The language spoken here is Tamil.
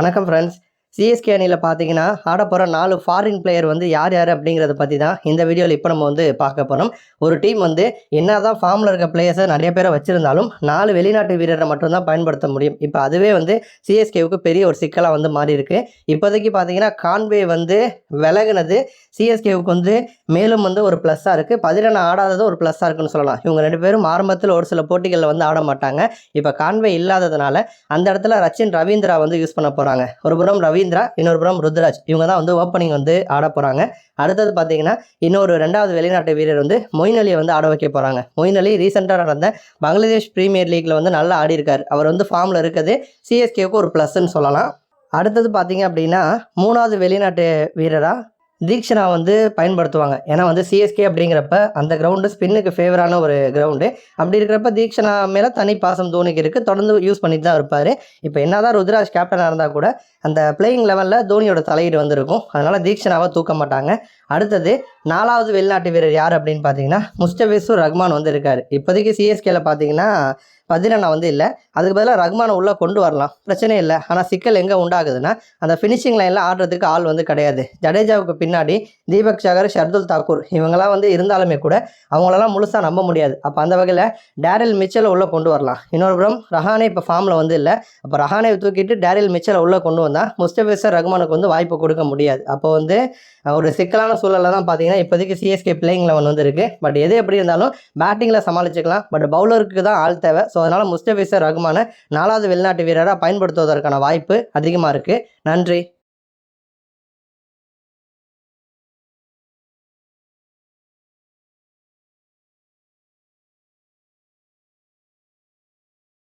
வணக்கம் ஃப்ரெண்ட்ஸ் சிஎஸ்கே அணியில் பார்த்தீங்கன்னா ஆட போகிற நாலு ஃபாரின் பிளேயர் வந்து யார் யார் அப்படிங்கிறத பற்றி தான் இந்த வீடியோவில் இப்போ நம்ம வந்து பார்க்க போகிறோம் ஒரு டீம் வந்து என்ன தான் ஃபார்மில் இருக்க பிளேயர்ஸை நிறைய பேரை வச்சுருந்தாலும் நாலு வெளிநாட்டு வீரரை மட்டும்தான் பயன்படுத்த முடியும். இப்போ அதுவே வந்து சிஎஸ்கேவுக்கு பெரிய ஒரு சிக்கலாக வந்து மாறி இருக்கு இப்போதைக்கு பார்த்தீங்கன்னா கான்வே வந்து விலகுனது சிஎஸ்கேவுக்கு வந்து மேலும் வந்து ஒரு ப்ளஸ்ஸாக இருக்குது பதினெண்டு ஆடாதது ஒரு ப்ளஸ்ஸாக இருக்குன்னு சொல்லலாம். இவங்க ரெண்டு பேரும் ஆரம்பத்தில் ஒரு சில போட்டிகளில் வந்து ஆட மாட்டாங்க. இப்போ கான்வே இல்லாததுனால அந்த இடத்துல ரச்சின் ரவீந்திரா வந்து யூஸ் பண்ண போகிறாங்க ஒரு புறம் ரவீந்திரா இன்னொரு புறம் ருத்ராஜ். இவங்க தான் வந்து ஓப்பனிங் வந்து ஆட போகிறாங்க அடுத்தது பார்த்தீங்கன்னா இன்னொரு ரெண்டாவது வெளிநாட்டு வீரர் வந்து மொயின் அலியை வந்து ஆட வைக்க போகிறாங்க மொயின் அலி ரீசெண்டாக நடந்த பங்களாதேஷ் ப்ரீமியர் லீக்ல வந்து நல்லா ஆடி இருக்கார். அவர் வந்து ஃபார்மில் இருக்குது. சிஎஸ்கேவுக்கு ஒரு ப்ளஸ்ன்னு சொல்லலாம். அடுத்தது பார்த்தீங்க அப்படின்னா மூணாவது வெளிநாட்டு வீரராக தீக்ஷனா வந்து பயன்படுத்துவாங்க. ஏன்னா வந்து சிஎஸ்கே அப்படிங்கிறப்ப அந்த கிரவுண்டு ஸ்பின்னுக்கு ஃபேவரான ஒரு கிரவுண்டு அப்படி இருக்கிறப்ப தீக்ஷனா மேலே தனி பாசம் தோனிக்கு இருக்குது தொடர்ந்து யூஸ் பண்ணிட்டு தான் இருப்பார். இப்போ என்னதான் ருத்ராஜ் கேப்டனாக இருந்தால் கூட அந்த பிளேயிங் லெவலில் தோனியோட தலையீடு வந்திருக்கும். அதனால் தீக்ஷனாவை தூக்க மாட்டாங்க. அடுத்தது நாலாவது வெளிநாட்டு வீரர் யார் அப்படின்னு பார்த்தீங்கன்னா முஸ்டபிசூர் ரஹ்மான் வந்து இருக்கார். இப்போதைக்கு சிஎஸ்கேல பார்த்தீங்கன்னா பதினெண்ணா வந்து இல்லை. அதுக்கு பதிலாக ரஹ்மானை உள்ளே கொண்டு வரலாம். பிரச்சனை இல்லை. ஆனால் சிக்கல் எங்கே உண்டாகுதுன்னா அந்த ஃபினிஷிங் லைனில் ஆடுறதுக்கு ஆள் வந்து கிடையாது. ஜடேஜாவுக்கு பின்னாடி தீபக் சாகர் ஷர்துல் தாக்கூர் இவங்கெல்லாம் வந்து இருந்தாலுமே கூட அவங்களெல்லாம் முழுசாக நம்ப முடியாது. அப்போ அந்த வகையில் டேரில் மிச்சலை உள்ளே கொண்டு வரலாம். இன்னொரு புறம் ரஹானே இப்போ ஃபார்மில் வந்து இல்லை. அப்போ ரஹானை தூக்கிட்டு டேரில் மிச்சலை உள்ளே கொண்டு வந்தால் முஸ்டபிசர் ரஹ்மானுக்கு வந்து வாய்ப்பு கொடுக்க முடியாது. அப்போ வந்து ஒரு சிக்கலான சூழலில் தான் பார்த்தீங்கன்னா இப்போதைக்கு சிஎஸ்கே பிளேயிங் லெவன் வந்து இருக்குது பட் எது எப்படி இருந்தாலும் பேட்டிங்கில் சமாளிச்சுக்கலாம். பட் பவுலருக்கு தான் ஆள் தேவை. ஸோ அதனால் முஸ்டபிசர் ரகுமான நாலாவது வெளிநாட்டு வீரராக பயன்படுத்துவதற்கான வாய்ப்பு அதிகமாக இருக்குது நன்றி.